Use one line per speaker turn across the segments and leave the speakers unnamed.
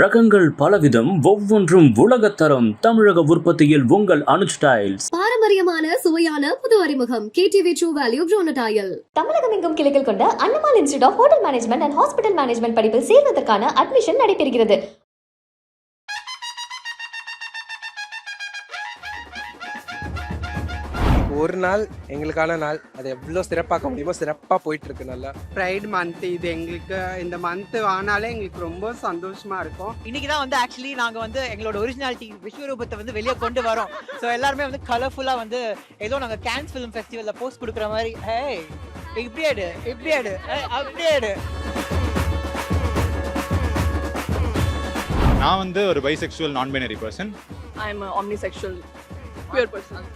ரகங்கள் பலவிதம் ஒவ்வொன்றும் உலகத்தரம் தமிழக உற்பத்தியில் உங்கள் அனு டைல்ஸ்
பாரம்பரியமான சுவையான புது அறிமுகம் கேடிவி ட்ரூ வேல்யூ ட்ரோனடாயல் தமிழகம் எங்கும் கிளைகள் கொண்ட Annamal institute of hotel management and hospital management படிப்பில் சேர்வதற்கான அட்மிஷன் நடைபெறுகிறது
ஒரு நாள் எங்களுக்கான நாள் அதை எவ்வளோ சிறப்பாக்க முடியுமோ சிறப்பாக போயிட்டு இருக்கு நல்லா
ப்ரைட் மந்த் இது எங்களுக்கு இந்த மந்த் ஆனாலே எங்களுக்கு ரொம்ப சந்தோஷமா இருக்கும்
இன்னைக்கு தான் வந்து ஆக்சுவலி நாங்கள் வந்து எங்களோட ஒரிஜினாலிட்டி விஸ்வரூபத்தை வந்து வெளியே கொண்டு வரோம் ஸோ எல்லாருமே வந்து கலர்ஃபுல்லாக வந்து ஏதோ நாங்கள் கேன்ஸ் ஃபிலிம் ஃபெஸ்டிவலில் போஸ்ட் கொடுக்குற மாதிரி ஹே இப்படி ஆடு இப்படி ஆடு அப்படி ஆடு
நான் வந்து ஒரு bisexual non binary person
I am omnisexual queer person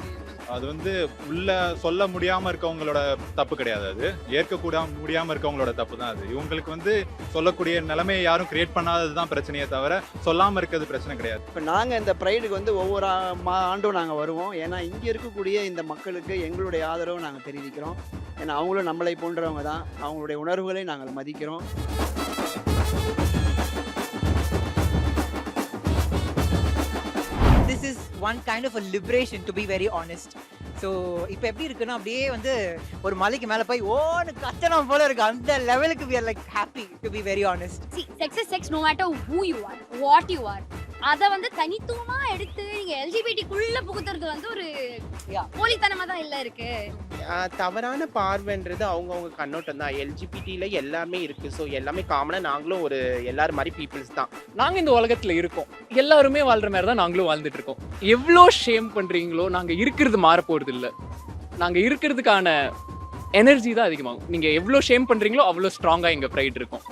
அது வந்து உள்ள சொல்ல முடியாமல் இருக்கவங்களோட தப்பு கிடையாது அது ஏற்கக்கூட முடியாமல் இருக்கவங்களோட தப்பு தான் அது இவங்களுக்கு வந்து சொல்லக்கூடிய நிலைமையை யாரும் கிரியேட் பண்ணாதது தான் பிரச்சனையே தவிர சொல்லாமல் இருக்கிறது பிரச்சனை கிடையாது
இப்போ நாங்கள் இந்த ப்ரைடுக்கு வந்து ஒவ்வொரு ஆண்டும் நாங்கள் வருவோம் ஏன்னா இங்கே இருக்கக்கூடிய இந்த மக்களுக்கு எங்களுடைய ஆதரவு நாங்கள் தெரிவிக்கிறோம் ஏன்னா அவங்களும் நம்மளை போன்றவங்க தான் அவங்களுடைய உணர்வுகளை நாங்கள் மதிக்கிறோம்
one kind of liberation to be very honest so இப்போ எப்படி இருக்குன்னா அப்படியே வந்து ஒரு மலைக்கு மேலே போய் ஓன்னு கத்தனம் போல இருக்கு அந்த லெவலுக்கு we are like happy to be very honest
see sex is sex no matter who you are what you are அதை வந்து தனித்துவமா எடுத்து நீங்க எல்ஜிபிடிக்குள்ள புகுத்துறது வந்து ஒரு போலித்தனமா தான் இல்ல இருக்கு
தவறான பார்வைன்றது அவங்கவுங்க கண்ணோட்டம் தான் எல்ஜிபிடியில எல்லாமே இருக்கு ஸோ எல்லாமே காமனா நாங்களும் ஒரு எல்லாரும் மாதிரி பீப்புள்ஸ் தான்
நாங்க இந்த உலகத்துல இருக்கோம் எல்லாருமே வாழ்ற மாதிரி தான் நாங்களும் வாழ்ந்துட்டு இருக்கோம் எவ்வளோ ஷேம் பண்றீங்களோ நாங்க இருக்கிறது மாற போறது இல்லை நாங்க இருக்கிறதுக்கான எனர்ஜி தான் அதிகமாகும் நீங்க எவ்வளோ ஷேம் பண்றீங்களோ அவ்வளோ ஸ்ட்ராங்கா எங்க ப்ரைட் இருக்கும்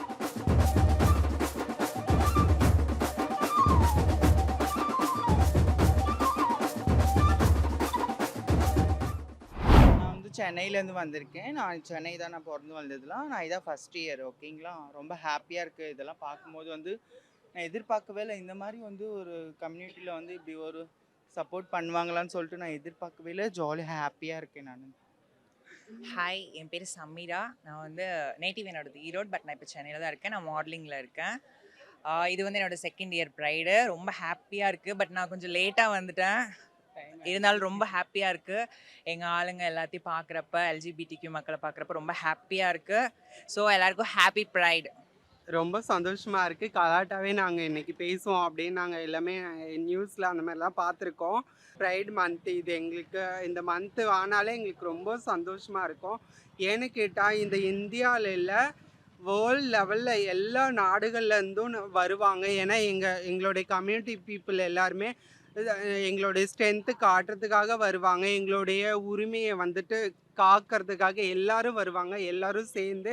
சென்னையிலேருந்து வந்திருக்கேன் நான் சென்னை தான் நான் பிறந்து வந்ததுலாம் நான் இதான் ஃபஸ்ட் இயர் ஓகேங்களா ரொம்ப ஹாப்பியாக இருக்குது இதெல்லாம் பார்க்கும்போது வந்து நான் எதிர்பார்க்கவே இல்லை இந்த மாதிரி வந்து ஒரு கம்யூனிட்டியில் வந்து இப்படி ஒரு சப்போர்ட் பண்ணுவாங்களான்னு சொல்லிட்டு நான் எதிர்பார்க்கவே இல்லை ஜாலியாக ஹாப்பியாக இருக்கேன் நான்
ஹாய் என் பேர் சமீரா நான் வந்து நேட்டிவ் என்னோடது ஈரோடு பட் நான் இப்போ சென்னையில் தான் இருக்கேன் நான் மாடலிங்கில் இருக்கேன் இது வந்து என்னோடய செகண்ட் இயர் ப்ரைடு ரொம்ப ஹாப்பியாக இருக்குது பட் நான் கொஞ்சம் லேட்டாக வந்துட்டேன் இருந்தாலும் ரொம்ப ஹாப்பியாக இருக்குது எங்கள் ஆளுங்க எல்லாத்தையும் பார்க்குறப்ப கியூ மக்களை பார்க்குறப்ப ரொம்ப ஹாப்பியாக இருக்குது ஸோ எல்லாருக்கும் ஹாப்பி ப்ரைடு
ரொம்ப சந்தோஷமாக இருக்குது கலாட்டாவே நாங்கள் இன்றைக்கி பேசுவோம் அப்படின்னு நாங்கள் எல்லாமே நியூஸில் அந்த மாதிரிலாம் பார்த்துருக்கோம் ப்ரைட் மந்த் இது எங்களுக்கு இந்த மந்த்து ஆனாலே எங்களுக்கு ரொம்ப சந்தோஷமாக இருக்கும் ஏன்னு கேட்டால் இந்த இந்தியாவில இல்லை வேர்ல்ட் லெவலில் எல்லா நாடுகள்லேருந்தும் வருவாங்க ஏன்னா எங்கள் எங்களுடைய கம்யூனிட்டி பீப்புள் எல்லாருமே எங்களுடைய ஸ்ட்ரென்த்து காட்டுறதுக்காக வருவாங்க எங்களுடைய உரிமையை வந்துட்டு காக்கிறதுக்காக எல்லாரும் வருவாங்க எல்லாரும் சேர்ந்து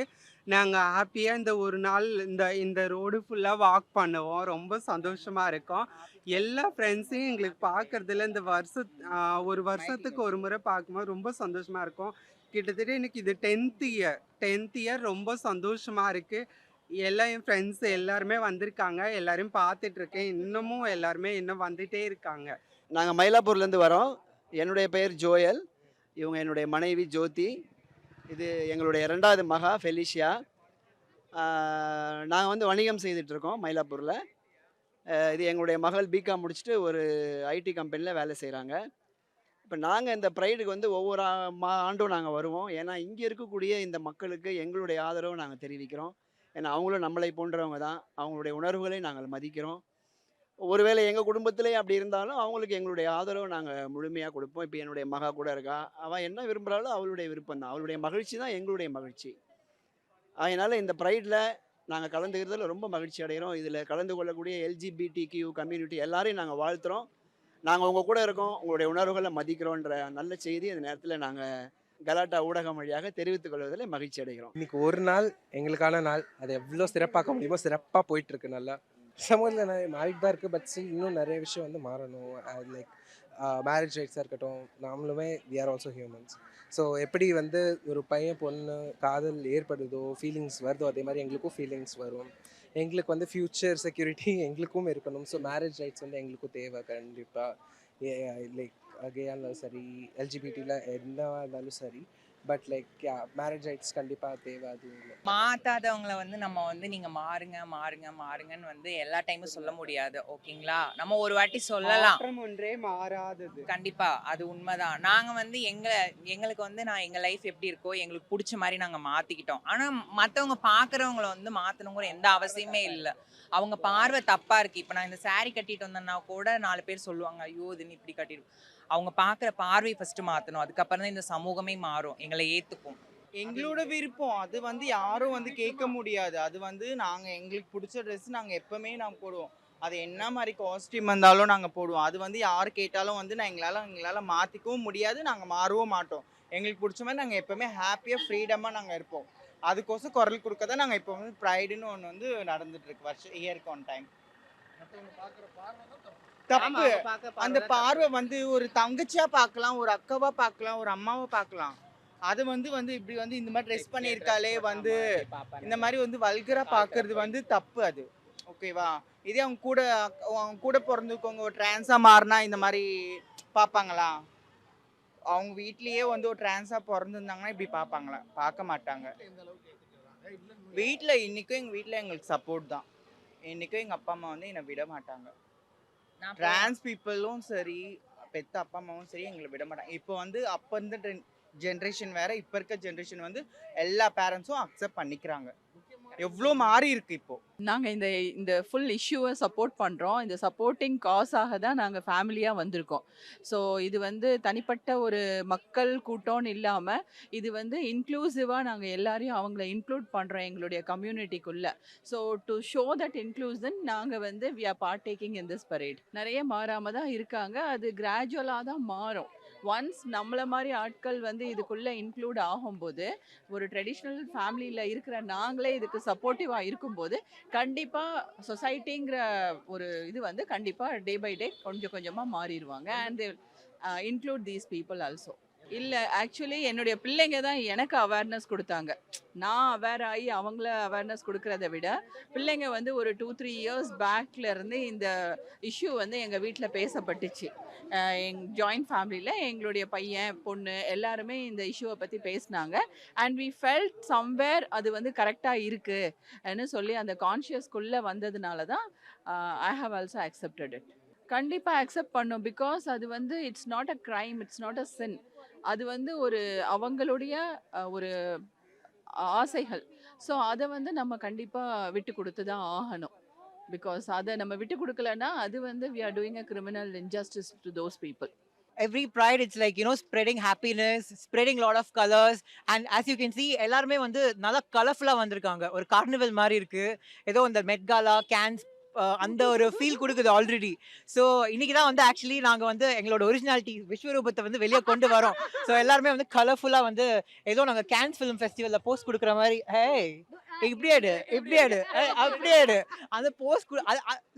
நாங்கள் ஹாப்பியாக இந்த ஒரு நாள் இந்த இந்த ரோடு ஃபுல்லாக வாக் பண்ணுவோம் ரொம்ப சந்தோஷமாக இருக்கும் எல்லா ஃப்ரெண்ட்ஸையும் எங்களுக்கு பார்க்குறதுல இந்த வருஷ ஒரு வருஷத்துக்கு ஒரு முறை பார்க்கும்போது ரொம்ப சந்தோஷமாக இருக்கும் கிட்டத்தட்ட எனக்கு இது டென்த் இயர் டென்த் இயர் ரொம்ப சந்தோஷமாக இருக்குது எல்லா என் ஃப்ரெண்ட்ஸ் எல்லாருமே வந்திருக்காங்க எல்லாரும் பார்த்துட்டு இருக்கேன் இன்னமும் எல்லாருமே இன்னும் வந்துட்டே இருக்காங்க
நாங்கள் மயிலாப்பூர்லேருந்து வரோம் என்னுடைய பெயர் ஜோயல் இவங்க என்னுடைய மனைவி ஜோதி இது எங்களுடைய இரண்டாவது மகா ஃபெலிஷியா நாங்கள் வந்து வணிகம் செய்துட்ருக்கோம் மயிலாப்பூரில் இது எங்களுடைய மகள் பிகாம் முடிச்சுட்டு ஒரு ஐடி கம்பெனியில் வேலை செய்கிறாங்க இப்போ நாங்கள் இந்த ப்ரைடுக்கு வந்து ஒவ்வொரு மா ஆண்டும் நாங்கள் வருவோம் ஏன்னா இங்கே இருக்கக்கூடிய இந்த மக்களுக்கு எங்களுடைய ஆதரவு நாங்கள் தெரிவிக்கிறோம் ஏன்னா அவங்களும் நம்மளை போன்றவங்க தான் அவங்களுடைய உணர்வுகளை நாங்கள் மதிக்கிறோம் ஒருவேளை எங்கள் குடும்பத்திலே அப்படி இருந்தாலும் அவங்களுக்கு எங்களுடைய ஆதரவு நாங்கள் முழுமையாக கொடுப்போம் இப்போ என்னுடைய மகா கூட இருக்கா அவன் என்ன விரும்புகிறாலும் அவளுடைய விருப்பம் தான் அவளுடைய மகிழ்ச்சி தான் எங்களுடைய மகிழ்ச்சி அதனால் இந்த ப்ரைடில் நாங்கள் கலந்துக்கிறதுல ரொம்ப மகிழ்ச்சி அடைகிறோம் இதில் கலந்து கொள்ளக்கூடிய எல்ஜிபிடி கியூ கம்யூனிட்டி எல்லாரையும் நாங்கள் வாழ்த்துறோம் நாங்கள் உங்கள் கூட இருக்கோம் உங்களுடைய உணர்வுகளை மதிக்கிறோன்ற நல்ல செய்தி அந்த நேரத்தில் நாங்கள் கலாட்டா ஊடகம் வழியாக தெரிவித்துக் கொள்வதில் மகிழ்ச்சி அடைகிறோம்
இன்னைக்கு ஒரு நாள் எங்களுக்கான நாள் அதை எவ்வளோ சிறப்பாக்க முடியுமோ சிறப்பாக போயிட்டு இருக்கு நல்லா சமூகத்தில் நிறைய மாறிட்டு தான் இருக்கு பட் இன்னும் நிறைய விஷயம் வந்து மாறணும் லைக் மேரேஜ் ரைட்ஸாக இருக்கட்டும் நாமளுமே we are also humans so எப்படி வந்து ஒரு பையன் பொண்ணு காதல் ஏற்படுதோ ஃபீலிங்ஸ் வருதோ அதே மாதிரி எங்களுக்கும் ஃபீலிங்ஸ் வரும் எங்களுக்கு வந்து ஃப்யூச்சர் செக்யூரிட்டி எங்களுக்கும் இருக்கணும் ஸோ மேரேஜ் ரைட்ஸ் வந்து எங்களுக்கும் தேவை கண்டிப்பாக லைக் இருந்தாலும் சரி எல்ஜிபிடியில் என்னவா இருந்தாலும் சரி பட் லைக் மேரேஜ் ரைட்ஸ் கண்டிப்பாக தேவை அது
மாத்தாதவங்களை வந்து நம்ம வந்து நீங்கள் மாறுங்க மாறுங்க மாறுங்கன்னு வந்து எல்லா டைமும் சொல்ல முடியாது ஓகேங்களா நம்ம ஒரு வாட்டி சொல்லலாம்
ஒன்றே மாறாதது
கண்டிப்பாக அது உண்மைதான் நாங்கள் வந்து எங்களை எங்களுக்கு வந்து நான் எங்கள் லைஃப் எப்படி இருக்கோ எங்களுக்கு பிடிச்ச மாதிரி நாங்கள் மாற்றிக்கிட்டோம் ஆனால் மற்றவங்க பார்க்குறவங்கள வந்து மாற்றணுங்கிற எந்த அவசியமே இல்லை அவங்க பார்வை தப்பா இருக்கு இப்ப நான் இந்த சாரி கட்டிட்டு வந்தேன்னா கூட நாலு பேர் சொல்லுவாங்க ஐயோ இதுன்னு இப்படி கட்டிட்டு அவங்க பார்க்குற பார்வை ஃபஸ்ட்டு மாற்றணும் அதுக்கப்புறம் தான் இந்த சமூகமே மாறும் எங்களை ஏற்றுக்கும்
எங்களோட விருப்பம் அது வந்து யாரும் வந்து கேட்க முடியாது அது வந்து நாங்கள் எங்களுக்கு பிடிச்ச ட்ரெஸ் நாங்கள் எப்போவுமே நாங்கள் போடுவோம் அது என்ன மாதிரி காஸ்டியூம் வந்தாலும் நாங்கள் போடுவோம் அது வந்து யார் கேட்டாலும் வந்து நான் எங்களால் எங்களால் மாற்றிக்கவும் முடியாது நாங்கள் மாறவும் மாட்டோம் எங்களுக்கு பிடிச்ச மாதிரி நாங்கள் எப்போவுமே ஹாப்பியாக ஃப்ரீடமாக நாங்கள் இருப்போம் அதுக்கோசம் குரல் கொடுக்க தான் நாங்கள் இப்போ வந்து ப்ரைடுன்னு ஒன்று வந்து நடந்துட்டுருக்கு வருஷம் இயர்க்கு ஒன் டைம் பார்க்குற பார்வை தான் தப்பு அந்த பார்வை வந்து ஒரு தங்கச்சியா பார்க்கலாம் ஒரு அக்காவா பார்க்கலாம் ஒரு அம்மாவா பார்க்கலாம் அது வந்து வந்து இப்படி வந்து இந்த மாதிரி ட்ரெஸ் பண்ணியிருக்காளே வந்து இந்த மாதிரி வந்து வல்கரா பார்க்கறது வந்து தப்பு அது ஓகேவா இதே அவங்க கூட அவங்க கூட பிறந்துக்கோங்க ஒரு டிரான்ஸா மாறினா இந்த மாதிரி பார்ப்பாங்களா அவங்க வீட்லயே வந்து ஒரு டிரான்ஸா பிறந்திருந்தாங்கன்னா இப்படி பார்ப்பாங்களா பார்க்க மாட்டாங்க வீட்டில் இன்னைக்கும் எங்கள் வீட்டில் எங்களுக்கு சப்போர்ட் தான் இன்னைக்கும் எங்கள் அப்பா அம்மா வந்து என்னை விட மாட்டாங்க டிரான்ஸ் பீப்புளும் சரி பெத்த அப்பா அம்மாவும் சரி எங்களை விட மாட்டாங்க இப்போ வந்து அப்போ இருந்த ஜென்ரேஷன் வேற இப்போ இருக்க ஜென்ரேஷன் வந்து எல்லா பேரண்ட்ஸும் அக்செப்ட் பண்ணிக்கிறாங்க எவ்வளோ மாறி இருக்கு இப்போ
நாங்க இந்த இந்த ஃபுல் இஷ்யூவை சப்போர்ட் பண்றோம் இந்த சப்போர்ட்டிங் காஸாக தான் நாங்க ஃபேமிலியா வந்திருக்கோம் ஸோ இது வந்து தனிப்பட்ட ஒரு மக்கள் கூட்டம்னு இல்லாம இது வந்து இன்க்ளூசிவா நாங்க எல்லாரையும் அவங்கள இன்க்ளூட் பண்றோம் எங்களுடைய கம்யூனிட்டிக்குள்ள so to show that inclusion நாங்க வந்து we are part taking in this parade நிறைய மாறாம தான் இருக்காங்க அது கிராஜுவலாக தான் மாறும் ஒன்ஸ் நம்மளை மாதிரி ஆட்கள் வந்து இதுக்குள்ளே இன்க்ளூட் ஆகும்போது ஒரு ட்ரெடிஷ்னல் ஃபேமிலியில் இருக்கிற நாங்களே இதுக்கு சப்போர்ட்டிவாக இருக்கும்போது கண்டிப்பாக சொசைட்டிங்கிற ஒரு இது வந்து கண்டிப்பாக டே பை டே கொஞ்சம் கொஞ்சமாக மாறிடுவாங்க and include these people also இல்லை ஆக்சுவலி என்னுடைய பிள்ளைங்க தான் எனக்கு அவேர்னஸ் கொடுத்தாங்க நான் அவேர் ஆகி அவங்கள அவேர்னஸ் கொடுக்குறத விட பிள்ளைங்க வந்து ஒரு டூ த்ரீ இயர்ஸ் பேக்லேருந்து இந்த இஷ்யூ வந்து எங்கள் வீட்டில் பேசப்பட்டுச்சு எங் ஜாயின்ட் ஃபேமிலியில் எங்களுடைய பையன் பொண்ணு எல்லாருமே இந்த இஷ்யூவை பற்றி பேசினாங்க அண்ட் வி ஃபெல்ட் சம்வேர் அது வந்து கரெக்டாக இருக்குன்னு சொல்லி அந்த கான்ஷியஸ்குள்ளே வந்ததுனால தான் I have also accepted it கண்டிப்பாக அக்செப்ட் பண்ணும் பிகாஸ் அது வந்து it's not a crime it's not a sin அது வந்து ஒரு அவங்களுடைய ஒரு ஆசைகள் ஸோ அதை வந்து நம்ம கண்டிப்பாக விட்டு கொடுத்து தான் ஆகணும் பிகாஸ் அதை நம்ம விட்டு கொடுக்கலன்னா அது வந்து we are doing a criminal injustice to those people every pride it's like you know spreading happiness spreading lot of colours and as you can see எல்லாருமே வந்து நல்லா கலர்ஃபுல்லாக வந்திருக்காங்க ஒரு கார்னிவல் மாதிரி இருக்குது ஏதோ இந்த மெட்காலா கேன்ஸ் அந்த ஒரு ஃபீல் கொடுக்குது ஆல்ரெடி ஸோ இன்னைக்கு தான் வந்து ஆக்சுவலி நாங்கள் வந்து எங்களோட ஒரிஜினாலிட்டி விஸ்வரூபத்தை வந்து வெளியே கொண்டு வரோம் ஸோ எல்லாருமே வந்து கலர்ஃபுல்லாக வந்து ஏதோ நாங்கள் கேன்ஸ் ஃபிலிம் ஃபெஸ்டிவலில் போஸ்ட் கொடுக்குற மாதிரி ஹே இப்படி எடு இப்படி எடு அப்படி எடு அந்த post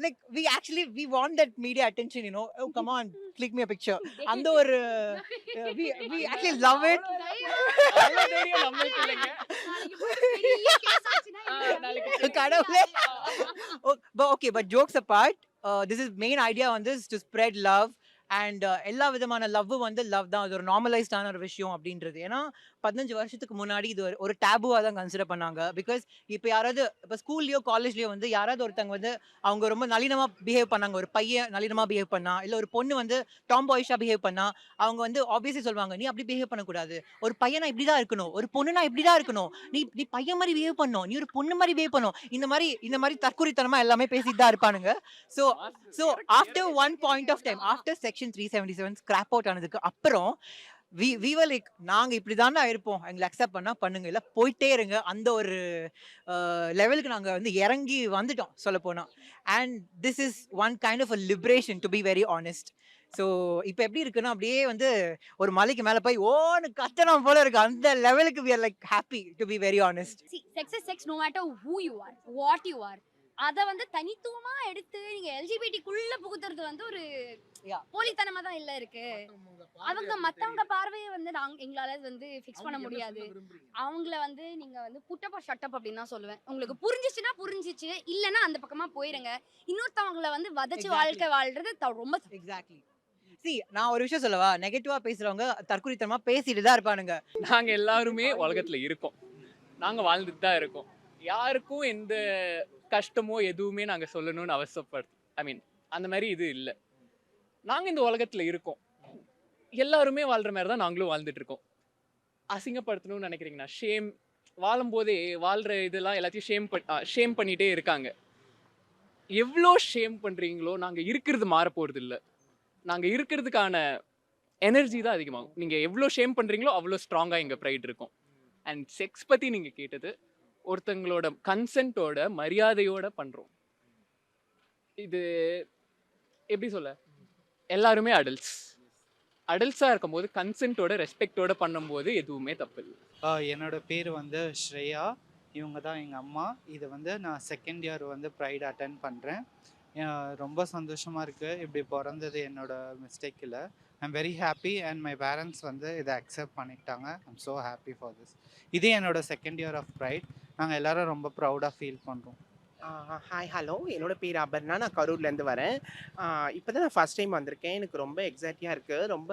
like we actually we want that media attention you know come on click me picture அந்த ஒரு we we actually love it கடவுளே okay but jokes apart this is main idea வந்து to spread love and uh, எல்லா விதமான love வந்து love தான் அது ஒரு நார்மலைஸ்டான ஒரு விஷயம் அப்படின்றது ஏன்னா பதினஞ்சு வருஷத்துக்கு முன்னாடி இது ஒரு ஒரு டேபுவாக தான் கன்சிடர் பண்ணாங்க பிகாஸ் இப்போ யாராவது இப்போ ஸ்கூல்லையோ காலேஜ்லேயோ வந்து யாராவது ஒருத்தங்க வந்து அவங்க ரொம்ப நளினமாக பிஹேவ் பண்ணாங்க ஒரு பையன் நளினமாக பிஹேவ் பண்ணா இல்லை ஒரு பொண்ணு வந்து டாம் பாய்ஷாக பிஹேவ் பண்ணா அவங்க வந்து ஆப்வியஸ்லி சொல்லுவாங்க நீ அப்படி பிஹேவ் பண்ணக்கூடாது ஒரு பையனா இப்படி தான் இருக்கணும் ஒரு பொண்ணுனா இப்படி தான் இருக்கணும் நீ நீ பையன் மாதிரி பிஹேவ் பண்ணும் நீ ஒரு பொண்ணு மாதிரி பிஹேவ் பண்ணும் இந்த மாதிரி இந்த மாதிரி தற்கொலைத்தனமாக எல்லாமே பேசிட்டு தான் இருப்பானுங்க so so after one point of time after section section three seventy seven scrap out ஆனதுக்கு அப்புறம் வி விவ லைக் நாங்கள் இப்படி தானே இருப்போம் எங்களை அக்செப்ட் பண்ணால் பண்ணுங்க இல்லை போயிட்டே இருங்க அந்த ஒரு லெவலுக்கு நாங்கள் வந்து இறங்கி வந்துட்டோம் சொல்ல போனால் and this is one kind of a liberation to be very honest so இப்போ எப்படி இருக்குன்னா அப்படியே வந்து ஒரு மலைக்கு மேலே போய் ஓன்னு கத்தனம் போல இருக்கு அந்த லெவலுக்கு we are like happy to be very honest
sex sex no matter who you are what you are அதை வந்து தனித்துவமா எடுத்து நீங்க எல்ஜிபிடிக்குள்ள புகுத்துறது வந்து ஒரு போலித்தனமா தான் இல்ல இருக்கு அவங்க மத்தவங்க பார்வையை வந்து நாங்க எங்களால வந்து ஃபிக்ஸ் பண்ண முடியாது அவங்கள வந்து நீங்க வந்து புட்டப்பா ஷட்டப் அப்படின்னு தான் சொல்லுவேன் உங்களுக்கு புரிஞ்சிச்சுன்னா புரிஞ்சிச்சு இல்லைன்னா அந்த பக்கமா போயிருங்க இன்னொருத்தவங்கள வந்து வதச்சு வாழ்க்கை வாழ்றது ரொம்ப
எக்ஸாக்ட்லி சி நான் ஒரு விஷயம் சொல்லவா நெகட்டிவா பேசுறவங்க தற்குறித்தனமா பேசிட்டு தான் இருப்பானுங்க
நாங்க எல்லாருமே உலகத்துல இருக்கோம் நாங்க வாழ்ந்துட்டு தான் இருக்கோம் யாருக்கும் எந்த கஷ்டமோ எதுவுமே நாங்கள் சொல்லணும்னு அவசியப்படுது ஐ மீன் அந்த மாதிரி இது இல்லை நாங்கள் இந்த உலகத்தில் இருக்கோம் எல்லாருமே வாழ்கிற மாதிரி தான் நாங்களும் வாழ்ந்துட்டுருக்கோம் அசிங்கப்படுத்தணும்னு நினைக்கிறீங்கண்ணா ஷேம் வாழும்போதே வாழ்கிற இதெல்லாம் எல்லாத்தையும் ஷேம் பண் ஷேம் பண்ணிகிட்டே இருக்காங்க எவ்வளோ ஷேம் பண்ணுறீங்களோ நாங்கள் இருக்கிறது மாற போகிறது இல்லை நாங்கள் இருக்கிறதுக்கான எனர்ஜி தான் அதிகமாகும் நீங்கள் எவ்வளோ ஷேம் பண்ணுறீங்களோ அவ்வளோ ஸ்ட்ராங்காக எங்கள் ப்ரைட் இருக்கும் அண்ட் செக்ஸ் பற்றி நீங்கள் கேட்டது ஒருத்தங்களோட கன்சென்ட்டோட மரியாதையோட பண்ணுறோம் இது எப்படி சொல்ல எல்லாருமே அடல்ட்ஸ் அடல்ட்ஸாக இருக்கும்போது கன்சென்ட்டோட ரெஸ்பெக்டோட பண்ணும்போது எதுவுமே தப்பு இல்லை
என்னோட பேர் வந்து ஸ்ரேயா இவங்க தான் எங்கள் அம்மா இது வந்து நான் செகண்ட் இயர் வந்து ப்ரைட் அட்டன் பண்ணுறேன் ரொம்ப சந்தோஷமாக இருக்குது இப்படி பிறந்தது என்னோட மிஸ்டேக்கில் I'm very happy and my parents வந்து இதை அக்செப்ட் பண்ணிட்டாங்க I'm so happy for this இது என்னோட செகண்ட் இயர் ஆஃப் ப்ரைட் நாங்கள் எல்லாரும் ரொம்ப ப்ரௌடாக ஃபீல் பண்ணுறோம்
ஹாய் ஹலோ என்னோடய பேர் அபர்ணா நான் கரூர்லேருந்து வரேன் இப்போ தான் நான் ஃபஸ்ட் டைம் வந்திருக்கேன் எனக்கு ரொம்ப எக்ஸைட்டியாக இருக்குது ரொம்ப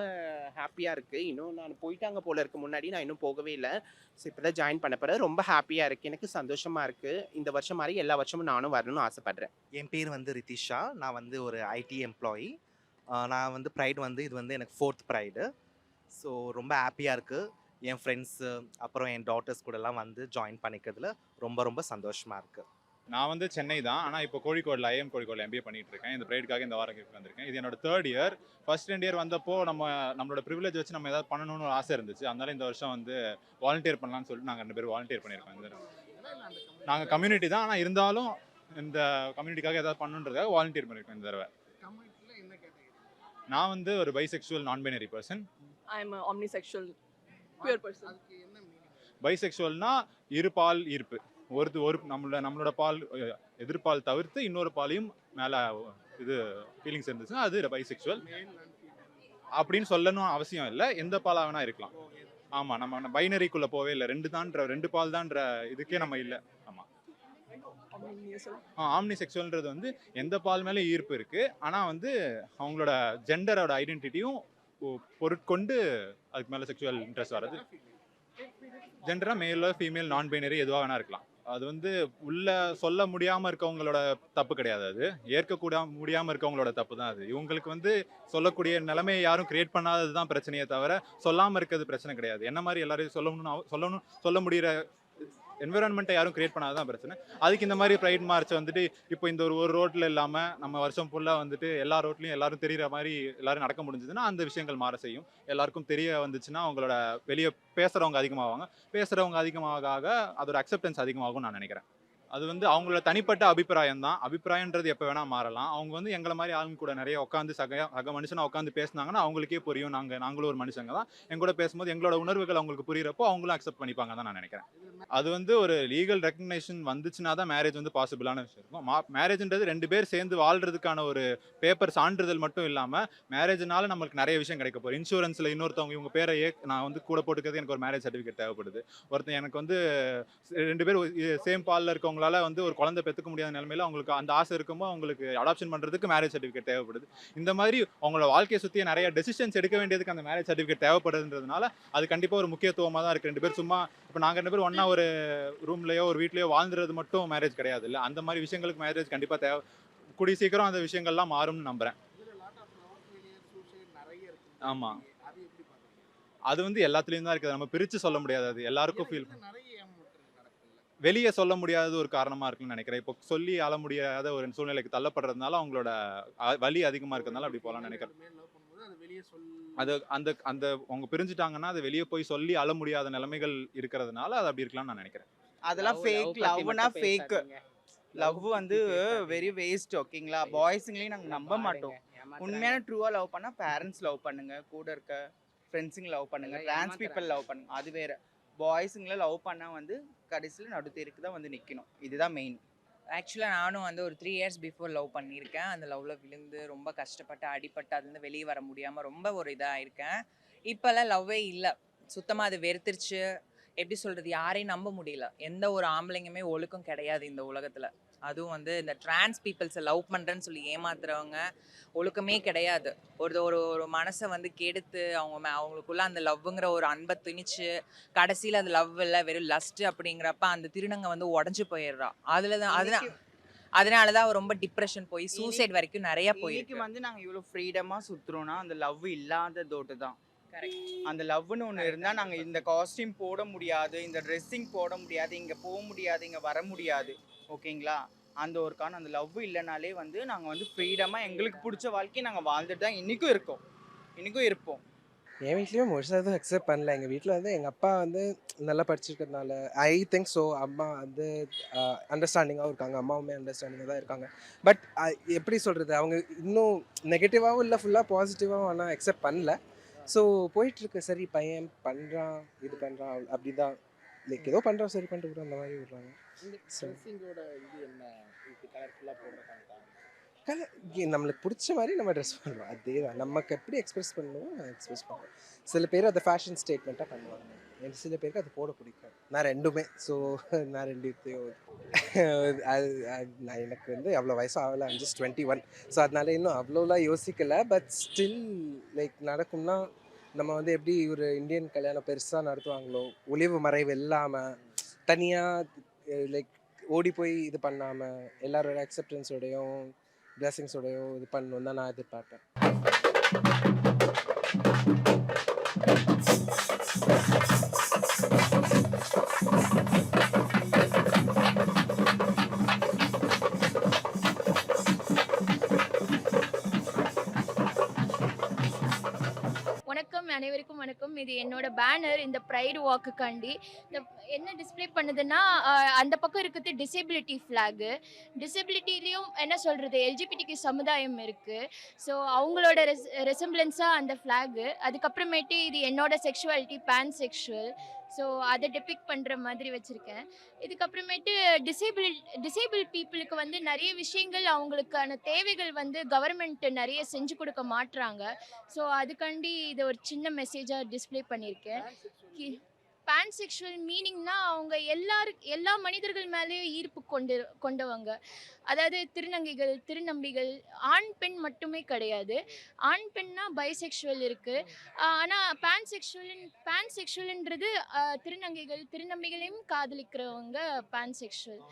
ஹாப்பியாக இருக்குது இன்னும் நான் போயிட்டாங்க போல இருக்கு முன்னாடி நான் இன்னும் போகவே இல்லை ஸோ இப்போ தான் ஜாயின் பண்ண போகிறேன் ரொம்ப ஹாப்பியாக இருக்குது எனக்கு சந்தோஷமாக இருக்குது இந்த வருஷம் மாதிரி எல்லா வருஷமும் நானும் வரணும்னு ஆசைப்பட்றேன்
என் பேர் வந்து ரித்திஷா நான் வந்து ஒரு ஐடி எம்ப்ளாயி நான் வந்து ப்ரைடு வந்து இது வந்து எனக்கு ஃபோர்த் ப்ரைடு ஸோ ரொம்ப ஹாப்பியாக இருக்குது என் ஃப்ரெண்ட்ஸு அப்புறம் என் டாட்டர்ஸ் கூடலாம் வந்து ஜாயின் பண்ணிக்கிறதுல ரொம்ப ரொம்ப சந்தோஷமாக இருக்குது
நான் வந்து சென்னை தான் ஆனால் இப்போ கோழிக்கோடில் ஐஎம் கோழிக்கோடில் எம்பிஏ பண்ணிட்டு இருக்கேன் இந்த ப்ரைடுக்காக இந்த வாரம் வந்திருக்கேன் இது என்னோட தேர்ட் இயர் ஃபர்ஸ்ட் ரெண்டு இயர் வந்தப்போ நம்ம நம்மளோட ப்ரிவிலேஜ் வச்சு நம்ம ஏதாவது பண்ணணும்னு ஒரு ஆசை இருந்துச்சு அதனால இந்த வருஷம் வந்து வாலண்டியர் பண்ணலாம்னு சொல்லிட்டு நாங்கள் ரெண்டு பேர் வாலண்டியர் பண்ணியிருக்கோம் இந்த நாங்கள் கம்யூனிட்டி தான் ஆனால் இருந்தாலும் இந்த கம்யூனிட்டிக்காக ஏதாவது பண்ணுன்றதாக வாலண்டியர் பண்ணியிருக்கோம் இந்த தடவை நான் வந்து ஒரு bisexual non binary person
I am omnisexual pure
பைசெக்சுவல்னா இரு பால் இருப்பு ஒரு ஒரு நம்மளோட நம்மளோட பால் எதிர்பால் தவிர்த்து இன்னொரு பாலையும் மேலே இது ஃபீலிங்ஸ் இருந்துச்சுன்னா அது பைசெக்சுவல் அப்படின்னு சொல்லணும் அவசியம் இல்லை எந்த பாலாக வேணா இருக்கலாம் ஆமாம் நம்ம பைனரிக்குள்ளே போவே இல்லை ரெண்டு தான்ற ரெண்டு பால் தான்ன்ற இதுக்கே நம்ம இல்லை ஆமாம் ஆம்னி செக்ஷுவல்ன்றது வந்து எந்த பால் மேலே ஈர்ப்பு இருக்குது ஆனால் வந்து அவங்களோட ஜெண்டரோட ஐடென்டிட்டியும் பொருட்கொண்டு அதுக்கு மேலே செக்ஷுவல் இன்ட்ரெஸ்ட் வராது ஜென்டராக மேலோ ஃபீமேல் நான் பைனரி எதுவாக வேணா இருக்கலாம் அது வந்து உள்ள சொல்ல முடியாமல் இருக்கவங்களோட தப்பு கிடையாது அது ஏற்கக்கூட முடியாமல் இருக்கவங்களோட தப்பு தான் அது இவங்களுக்கு வந்து சொல்லக்கூடிய நிலைமையை யாரும் கிரியேட் பண்ணாதது தான் பிரச்சனையே தவிர சொல்லாமல் இருக்கிறது பிரச்சனை கிடையாது என்ன மாதிரி எல்லாரையும் சொல்லணும்னு சொல்லணும் சொல்ல முடிகிற என்விரான்மெண்ட்டை யாரும் கிரியேட் பண்ணாதான் பிரச்சனை அதுக்கு இந்த மாதிரி ப்ரைட் மார்ச் வந்துட்டு இப்போ இந்த ஒரு ஒரு ரோட்டில் இல்லாமல் நம்ம வருஷம் ஃபுல்லாக வந்துட்டு எல்லா ரோட்லையும் எல்லாரும் தெரிகிற மாதிரி எல்லாரும் நடக்க முடிஞ்சதுன்னா அந்த விஷயங்கள் மாற செய்யும் எல்லாருக்கும் தெரிய வந்துச்சுன்னா அவங்களோட வெளியே பேசுகிறவங்க அதிகமாகுவாங்க பேசுகிறவங்க அதிகமாக அதோட அக்செப்டன்ஸ் அதிகமாகும் நான் நினைக்கிறேன் அது வந்து அவங்களோட தனிப்பட்ட அபிப்பிராயம் தான் அபிப்பிராயன்றது எப்போ வேணால் மாறலாம் அவங்க வந்து எங்களை மாதிரி ஆளுங்க கூட நிறைய உட்காந்து சக சக மனுஷனாக உட்காந்து பேசினாங்கன்னா அவங்களுக்கே புரியும் நாங்கள் நாங்களும் ஒரு மனுஷங்க தான் எங்கூட பேசும்போது எங்களோட உணர்வுகள் அவங்களுக்கு புரியிறப்போ அவங்களும் அக்செப்ட் பண்ணிப்பாங்க தான் நான் நினைக்கிறேன் அது வந்து ஒரு லீகல் ரெக்கக்னேஷன் வந்துச்சுன்னா தான் மேரேஜ் வந்து பாசிபிளான விஷயம் இருக்கும் மா மேரேஜ்ன்றது ரெண்டு பேர் சேர்ந்து வாழ்றதுக்கான ஒரு பேப்பர் சான்றிதழ் மட்டும் இல்லாமல் மேரேஜ்னால நம்மளுக்கு நிறைய விஷயம் கிடைக்க போகுது இன்சூரன்ஸில் இன்னொருத்தவங்க இவங்க பேரை ஏ நான் வந்து கூட போட்டுக்கிறது எனக்கு ஒரு மேரேஜ் சர்டிஃபிகேட் தேவைப்படுது ஒருத்தன் எனக்கு வந்து ரெண்டு பேர் சேம் பாலில் இருக்கவங்க அவங்களால வந்து ஒரு குழந்தை பெற்றுக்க முடியாத நிலமையில அவங்களுக்கு அந்த ஆசை இருக்கும்போது அவங்களுக்கு அடாப்ஷன் பண்ணுறதுக்கு மேரேஜ் சர்டிஃபிகேட் தேவைப்படுது இந்த மாதிரி அவங்களோட வாழ்க்கையை சுற்றி நிறைய டெசிஷன்ஸ் எடுக்க வேண்டியதுக்கு அந்த மேரேஜ் சர்டிஃபிகேட் தேவைப்படுதுன்றதுனால அது கண்டிப்பாக ஒரு முக்கியத்துவமாக தான் இருக்கு ரெண்டு பேர் சும்மா இப்போ நாங்கள் ரெண்டு பேர் ஒன்றா ஒரு ரூம்லயோ ஒரு வீட்லையோ வாழ்ந்துறது மட்டும் மேரேஜ் கிடையாது இல்லை அந்த மாதிரி விஷயங்களுக்கு மேரேஜ் கண்டிப்பாக தேவை கூடிய சீக்கிரம் அந்த விஷயங்கள்லாம் மாறும்னு நம்புகிறேன் ஆமாம் அது வந்து எல்லாத்துலேயும் தான் இருக்குது நம்ம பிரித்து சொல்ல முடியாது அது எல்லாருக்கும் ஃபீல் வெளியே சொல்ல முடியாதது ஒரு காரணமாக இருக்குன்னு நினைக்கிறேன் இப்போ சொல்லி ஆள முடியாத ஒரு சூழ்நிலைக்கு தள்ளப்படுறதுனால அவங்களோட வலி அதிகமாக இருக்கிறதுனால அப்படி போகலாம்னு நினைக்கிறேன் அது அந்த அந்த அவங்க பிரிஞ்சுட்டாங்கன்னா அது வெளியே போய் சொல்லி அழ முடியாத நிலைமைகள் இருக்கிறதுனால அது அப்படி இருக்கலாம்னு நான் நினைக்கிறேன்
அதெல்லாம் ஃபேக் லவ்னா லவ் வந்து வெரி வேஸ்ட் ஓகேங்களா பாய்ஸுங்களையும் நாங்கள் நம்ப மாட்டோம் உண்மையான ட்ரூவாக லவ் பண்ணால் பேரண்ட்ஸ் லவ் பண்ணுங்க கூட இருக்க ஃப்ரெண்ட்ஸுங்க லவ் பண்ணுங்க ட்ரான்ஸ் பீப்புள் லவ் பண்ணுங்க அது வேற பாய்ஸுங்களை லவ் பண்ணால் வந்து கடைசியில் நடு தான் வந்து நிற்கணும் இதுதான் மெயின்
ஆக்சுவலாக நானும் வந்து ஒரு த்ரீ இயர்ஸ் பிஃபோர் லவ் பண்ணியிருக்கேன் அந்த லவ்வில் விழுந்து ரொம்ப கஷ்டப்பட்டு அடிப்பட்டு அதுலேருந்து வெளியே வர முடியாமல் ரொம்ப ஒரு இதாக இருக்கேன் இப்போல்லாம் லவ்வே இல்லை சுத்தமாக அது வெறுத்துருச்சு எப்படி சொல்கிறது யாரையும் நம்ப முடியல எந்த ஒரு ஆம்பளைங்கமே ஒழுக்கம் கிடையாது இந்த உலகத்தில் அதுவும் வந்து இந்த டிரான்ஸ் பீப்புள்ஸை லவ் பண்ணுறேன்னு சொல்லி ஏமாத்துறவங்க ஒழுக்கமே கிடையாது ஒரு ஒரு ஒரு மனசை வந்து கெடுத்து அவங்க அவங்களுக்குள்ள அந்த லவ்ங்கிற ஒரு அன்பை திணிச்சு கடைசியில் அந்த லவ் இல்லை வெறும் லஸ்ட்டு அப்படிங்கிறப்ப அந்த திருநங்க வந்து உடஞ்சி போயிடுறா அதில் தான் அதில் அதனால தான் ரொம்ப டிப்ரெஷன் போய் சூசைட் வரைக்கும் நிறைய
போயிருக்கு வந்து நாங்க இவ்வளவு ஃப்ரீடமா சுத்துறோம்னா அந்த லவ் தோட்டு தான் அந்த லவ்னு ஒண்ணு இருந்தா நாங்க இந்த காஸ்டியூம் போட முடியாது இந்த ட்ரெஸ்ஸிங் போட முடியாது இங்க போக முடியாது இங்க வர முடியாது ஓகேங்களா அந்த ஒரு காரணம் அந்த லவ் இல்லைனாலே வந்து நாங்கள் வந்து ஃப்ரீடமாக எங்களுக்கு பிடிச்ச வாழ்க்கையை நாங்கள் வாழ்ந்துட்டு தான் இன்றைக்கும் இருக்கோம் இன்றைக்கும் இருப்போம்
என் வீட்லேயும் முழுசாக எதுவும் அக்செப்ட் பண்ணல எங்கள் வீட்டில் வந்து எங்கள் அப்பா வந்து நல்லா படிச்சிருக்கிறதுனால ஐ திங்க் ஸோ அம்மா வந்து அண்டர்ஸ்டாண்டிங்காகவும் இருக்காங்க அம்மாவுமே அண்டர்ஸ்டாண்டிங்காக தான் இருக்காங்க பட் எப்படி சொல்கிறது அவங்க இன்னும் நெகட்டிவாகவும் இல்லை ஃபுல்லாக பாசிட்டிவாகவும் ஆனால் அக்செப்ட் பண்ணல ஸோ போயிட்டுருக்கு சரி பையன் பண்ணுறான் இது பண்ணுறான் அப்படி தான் லைக் ஏதோ பண்ணுறான் சரி பண்ணிட்டு அந்த மாதிரி விடுறாங்க நம்மளுக்கு பிடிச்ச மாதிரி நம்ம ட்ரெஸ் பண்ணுவோம் அதே தான் நமக்கு எப்படி எக்ஸ்பிரஸ் பண்ணுவோம் எக்ஸ்பிரஸ் பண்ணுவோம் சில பேர் அதை ஃபேஷன் ஸ்டேட்மெண்ட்டாக பண்ணுவாங்க எனக்கு சில பேருக்கு அது போட பிடிக்கும் நான் ரெண்டுமே ஸோ நான் ரெண்டுத்தையும் அது நான் எனக்கு வந்து அவ்வளோ வயசு ஆகலை அஞ்சு டுவெண்ட்டி ஒன் ஸோ அதனால இன்னும் அவ்வளோலாம் யோசிக்கலை பட் ஸ்டில் லைக் நடக்கும்னா நம்ம வந்து எப்படி ஒரு இந்தியன் கல்யாணம் பெருசாக நடத்துவாங்களோ ஒளிவு மறைவு இல்லாமல் தனியாக லைக் uh, ஓடி போய் இது பண்ணாமல் எல்லாரோட அக்செப்டன்ஸோடையும் பிளஸிங்ஸோடையும் இது பண்ணணும் தான் நான் எதிர்பார்ப்பேன்
வணக்கம் இது என்னோட பேனர் இந்த ப்ரைடு காண்டி இந்த என்ன டிஸ்பிளே பண்ணுதுன்னா அந்த பக்கம் இருக்குது டிசபிலிட்டி ஃப்ளாகு டிசபிலிட்டிலையும் என்ன சொல்கிறது எல்ஜிபிடிக்கு சமுதாயம் இருக்குது ஸோ அவங்களோட ரெஸ் ரெசம்பிளன்ஸாக அந்த ஃப்ளாகு அதுக்கப்புறமேட்டு இது என்னோட செக்ஷுவாலிட்டி பேன் செக்ஷுவல் ஸோ அதை டெபிக் பண்ணுற மாதிரி வச்சுருக்கேன் இதுக்கப்புறமேட்டு டிசேபிள் டிசேபிள் பீப்புளுக்கு வந்து நிறைய விஷயங்கள் அவங்களுக்கான தேவைகள் வந்து கவர்மெண்ட் நிறைய செஞ்சு கொடுக்க மாட்டுறாங்க ஸோ அதுக்காண்டி இதை ஒரு சின்ன மெசேஜாக டிஸ்பிளே பண்ணியிருக்கேன் பேன் செக்ஷுவல் மீனிங்னா அவங்க எல்லாரு எல்லா மனிதர்கள் மேலேயும் ஈர்ப்பு கொண்டு கொண்டவங்க அதாவது திருநங்கைகள் திருநம்பிகள் ஆண் பெண் மட்டுமே கிடையாது ஆண் பெண்ணா பைசெக்ஷுவல் இருக்குது ஆனால் பேன் செக்ஷுவலின் பேன் செக்ஷுவல்ன்றது திருநங்கைகள் திருநம்பிகளையும் காதலிக்கிறவங்க பேன் செக்ஷுவல்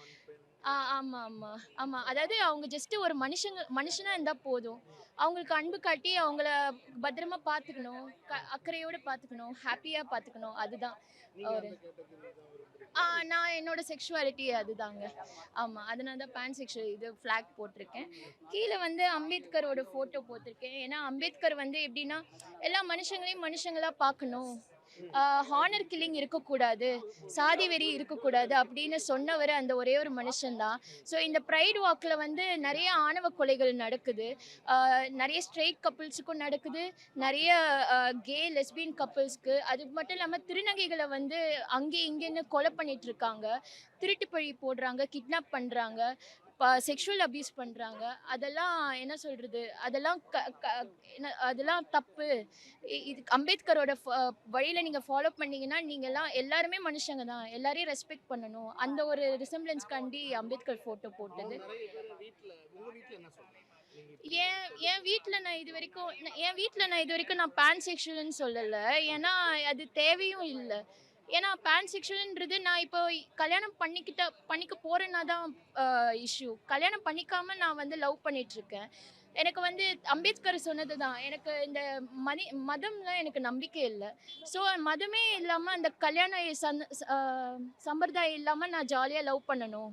ஆ ஆமாம் ஆமாம் ஆமாம் அதாவது அவங்க ஜஸ்ட்டு ஒரு மனுஷங்க மனுஷனாக இருந்தால் போதும் அவங்களுக்கு அன்பு காட்டி அவங்கள பத்திரமா பார்த்துக்கணும் க அக்கறையோடு பார்த்துக்கணும் ஹாப்பியாக பார்த்துக்கணும் அதுதான் ஒரு நான் என்னோட செக்ஷுவாலிட்டி அதுதாங்க ஆமாம் அதனால தான் பேன் செக்ஷுவல் இது ஃப்ளாக் போட்டிருக்கேன் கீழே வந்து அம்பேத்கரோட ஃபோட்டோ போட்டிருக்கேன் ஏன்னா அம்பேத்கர் வந்து எப்படின்னா எல்லா மனுஷங்களையும் மனுஷங்களாக பார்க்கணும் ஹானர் கில்லிங் இருக்கக்கூடாது சாதி வெறி இருக்கக்கூடாது அப்படின்னு சொன்னவர் அந்த ஒரே ஒரு மனுஷன்தான் ஸோ இந்த ப்ரைட் வாக்கில் வந்து நிறைய ஆணவ கொலைகள் நடக்குது நிறைய ஸ்ட்ரெயிட் கப்புள்ஸுக்கும் நடக்குது நிறைய கே லெஸ்பியன் கப்புள்ஸ்க்கு அது மட்டும் இல்லாமல் திருநங்கைகளை வந்து அங்கே இங்கேன்னு கொலை பண்ணிட்டு இருக்காங்க திருட்டு பழி போடுறாங்க கிட்னாப் பண்ணுறாங்க செக்ஷுவல் அப்யூஸ் பண்ணுறாங்க அதெல்லாம் என்ன சொல்கிறது அதெல்லாம் க அதெல்லாம் தப்பு இது அம்பேத்கரோட வழியில் நீங்கள் ஃபாலோ பண்ணிங்கன்னா நீங்கள்லாம் எல்லாருமே மனுஷங்க தான் எல்லாரையும் ரெஸ்பெக்ட் பண்ணணும் அந்த ஒரு காண்டி அம்பேத்கர் ஃபோட்டோ போட்டது ஏன் என் வீட்டில் நான் இது வரைக்கும் என் வீட்டில் நான் இது வரைக்கும் நான் பேன் செக்ஷுவல்னு சொல்லலை ஏன்னா அது தேவையும் இல்லை ஏன்னா பேன் செக்ஷுவல்ன்றது நான் இப்போ கல்யாணம் பண்ணிக்கிட்ட பண்ணிக்க போகிறேன்னா தான் இஷ்யூ கல்யாணம் பண்ணிக்காமல் நான் வந்து லவ் பண்ணிகிட்ருக்கேன் எனக்கு வந்து அம்பேத்கர் சொன்னது தான் எனக்கு இந்த மதி மதம்லாம் எனக்கு நம்பிக்கை இல்லை ஸோ மதமே இல்லாமல் அந்த கல்யாண சம்பிரதாயம் இல்லாமல் நான் ஜாலியாக லவ் பண்ணணும்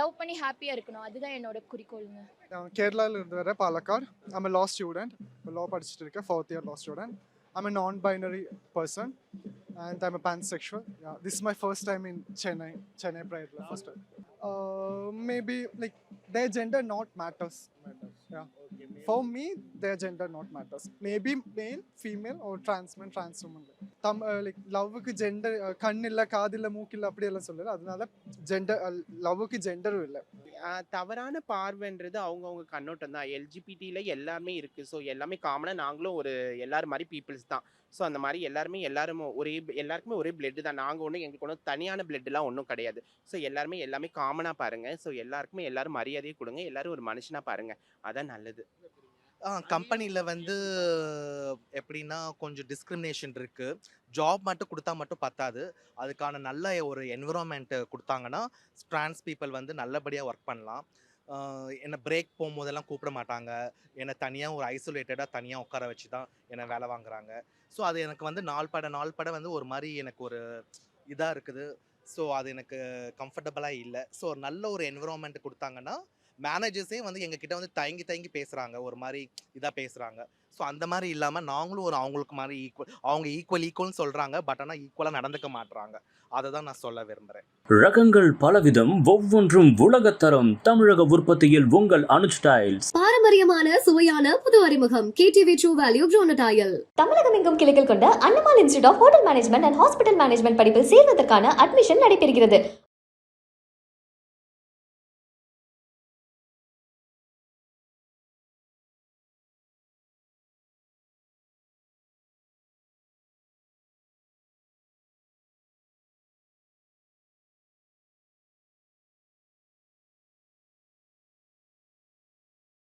லவ் பண்ணி ஹாப்பியாக இருக்கணும் அதுதான் என்னோட குறிக்கோளுங்க
நான் கேரளாவில் இருந்து வர பாலக்கார் நம்ம லா ஸ்டூடெண்ட் லா படிச்சுட்டு இருக்கேன் fourth year law student I'm non binary person and I'm a pansexual. Yeah, this is my first time in Chennai, Chennai Pride, like, first time. Uh, maybe like their gender not matters. Matters. Yeah. For me, their gender not matters. Maybe male, female, or trans man, trans woman. தம் like லவ்வுக்கு gender கண் இல்லை காது இல்லை மூக்கு இல்லை அப்படியெல்லாம் சொல்லல அதனால ஜெண்டர் லவ்வுக்கு ஜெண்டரும் இல்லை
தவறான பார்வைன்றது அவங்கவுங்க கண்ணோட்டம் தான் எல்ஜிபிடியில் எல்லாருமே இருக்குது ஸோ எல்லாமே காமனாக நாங்களும் ஒரு எல்லாரும் மாதிரி பீப்புள்ஸ் தான் ஸோ அந்த மாதிரி எல்லாருமே எல்லாரும் ஒரே எல்லாருக்குமே ஒரே பிளட்டு தான் நாங்கள் ஒன்றும் எங்களுக்கு ஒன்றும் தனியான பிளட்டுலாம் ஒன்றும் கிடையாது ஸோ எல்லாருமே எல்லாமே காமனாக பாருங்கள் ஸோ எல்லாருக்குமே எல்லாரும் மரியாதையை கொடுங்க எல்லாரும் ஒரு மனுஷனாக பாருங்கள் அதான் நல்லது
கம்பெனியில் வந்து எப்படின்னா கொஞ்சம் டிஸ்கிரிமினேஷன் இருக்குது ஜாப் மட்டும் கொடுத்தா மட்டும் பத்தாது அதுக்கான நல்ல ஒரு என்விரான்மெண்ட்டு கொடுத்தாங்கன்னா ட்ரான்ஸ் பீப்புள் வந்து நல்லபடியாக ஒர்க் பண்ணலாம் என்னை பிரேக் போகும்போதெல்லாம் கூப்பிட மாட்டாங்க என்னை தனியாக ஒரு ஐசோலேட்டடாக தனியாக உட்கார வச்சு தான் என்னை வேலை வாங்குறாங்க ஸோ அது எனக்கு வந்து நாள் பட நாள் பட வந்து ஒரு மாதிரி எனக்கு ஒரு இதாக இருக்குது ஸோ அது எனக்கு கம்ஃபர்டபுளாக இல்லை ஸோ ஒரு நல்ல ஒரு என்விரான்மெண்ட் கொடுத்தாங்கன்னா மேனேஜர்ஸே வந்து எங்ககிட்ட வந்து தயங்கி தயங்கி பேசுகிறாங்க ஒரு மாதிரி இதாக பேசுகிறாங்க ஸோ அந்த மாதிரி இல்லாமல் நாங்களும் ஒரு அவங்களுக்கு மாதிரி ஈக்குவல் அவங்க ஈக்குவல் ஈக்குவல்னு சொல்கிறாங்க பட் ஆனால் ஈக்குவலாக நடந்துக்க மாட்டுறாங்க அதை தான் நான் சொல்ல விரும்புகிறேன் ரகங்கள் பலவிதம் ஒவ்வொன்றும் உலகத்தரம் தமிழக உற்பத்தியில் உங்கள் அனுஜ் டைல்ஸ் பாரம்பரியமான சுவையான புது அறிமுகம் கேடிவி ட்ரூ வேல்யூ ட்ரோனடாயல் தமிழகம் எங்கும் கிளைகள் கொண்ட Annamal institute of hotel management and hospital management படிப்பில் சேர்வதற்கான அட்மிஷன் நடைபெறுகிறது